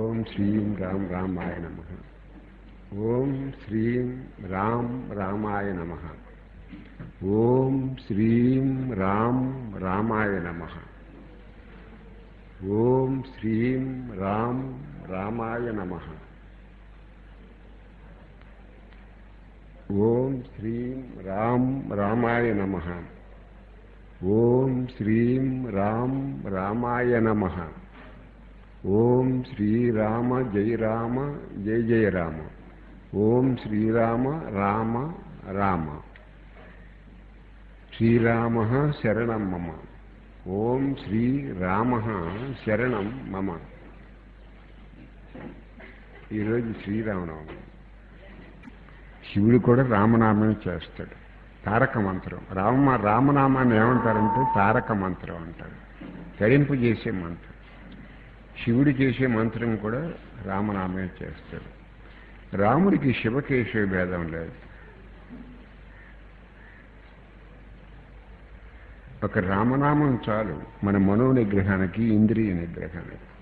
ఓం శ్రీం రామ్ రామాయ నమ. ఓం శ్రీం రామ్ రామాయ నమ. ఓం శ్రీం రామ్ రామాయ నమ. ఓం శ్రీం రామ్ రామాయ నమ. ఓం శ్రీం రామ్ రామాయ నమ. ఓం శ్రీం రామ్ రామాయ నమ. ఓం శ్రీరామ జై రామ జయ జయ రామ. ఓం శ్రీరామ రామ రామ శ్రీరామ శరణం మమ. ఓం శ్రీరామ శరణం మమ. ఈరోజు శ్రీరామనవమి. శివుడు కూడా రామనామం చేస్తాడు. తారక మంత్రం. రామ రామనామాన్ని ఏమంటారంటే తారక మంత్రం అంటారు. తరింపు చేసే మంత్రం. శివుడు చేసే మంత్రం కూడా రామనామే చేస్తాడు. రాముడికి శివకేశవ భేదం లేదు. ఒక రామనామం చాలు. మన మనో నిగ్రహానికి ఇంద్రియ నిగ్రహానికి.